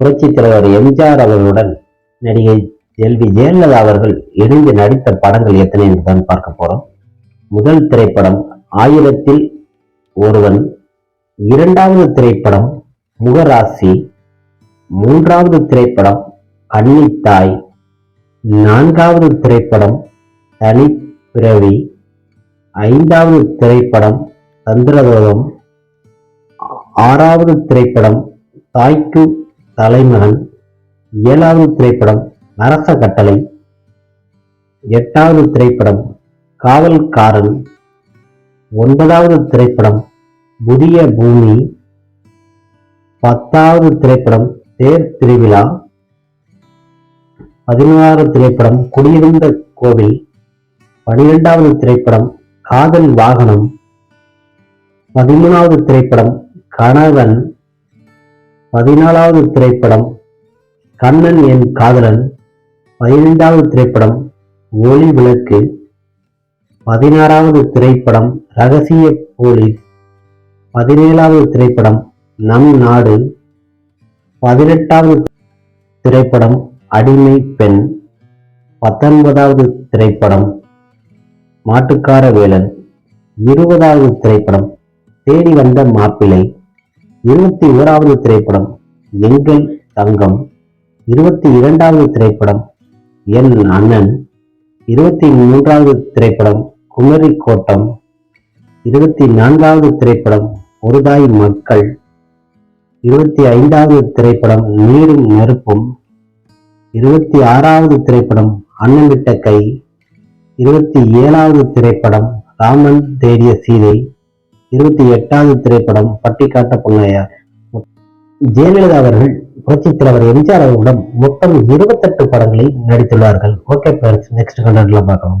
புரட்சித் தலைவர் எம்ஜிஆர் அவர்களுடன் நடிகை எல்வி ஜெயலலிதா அவர்கள் இணைந்து நடித்த படங்கள் எத்தனை என்றுதான் பார்க்க போறோம். முதல் திரைப்படம் ஆயிரத்தில் ஒருவன் இரண்டாவது திரைப்படம் முகராசி மூன்றாவது திரைப்படம் அன்னித்தாய் நான்காவது திரைப்படம் தனிப்பிறவி ஐந்தாவது திரைப்படம் தந்திரதோகம் ஆறாவது திரைப்படம் தாய்க்கு தலைமகன் ஏழாவது திரைப்படம் அரச கட்டளை எட்டாவது திரைப்படம் காவல்காரன். ஒன்பதாவது திரைப்படம் புதிய பூமி. பத்தாவது திரைப்படம் தேர் திருவிழா. பதினோராவது திரைப்படம் குடியிருந்த கோவில். பனிரெண்டாவது திரைப்படம் காதல் வாகனம். பதிமூணாவது திரைப்படம் கணவன். பதினாலாவது திரைப்படம் கண்ணன் என் காதலன். பதினைந்தாவது திரைப்படம் ஒளி விளக்கு. பதினாறாவது திரைப்படம் ரகசிய போலீஸ் பதினேழாவது திரைப்படம் நம் நாடு. பதினெட்டாவது திரைப்படம் அடிமை பெண். பத்தொன்பதாவது திரைப்படம் மாட்டுக்கார வேலன். இருபதாவது திரைப்படம் தேடி வந்த மாப்பிள்ளை. இருபத்தி ஓராவது திரைப்படம் எங்கள் தங்கம். இருபத்தி இரண்டாவது திரைப்படம் என் அண்ணன். இருபத்தி மூன்றாவது திரைப்படம் குமரி கோட்டம். இருபத்தி நான்காவது திரைப்படம் ஒருதாய் மக்கள். இருபத்தி ஐந்தாவது திரைப்படம் நீரும் நெருப்பும். இருபத்தி ஆறாவது திரைப்படம் அண்ணன் விட்ட கை. இருபத்தி ஏழாவது திரைப்படம் ராமன் தேடிய சீதை. இருபத்தி எட்டாவது திரைப்படம் பட்டிக்காட்ட பொன்னையா. ஜெயலலிதா அவர்கள் புரட்சி தலைவர் எம்ஜிஆர் அவர்களிடம் மொத்தம் இருபத்தெட்டு படங்களை நடித்துள்ளார்கள். ஓகே ஃப்ரெண்ட்ஸ் நெக்ஸ்ட் கண்டென்ட்ல பார்க்கலாம்.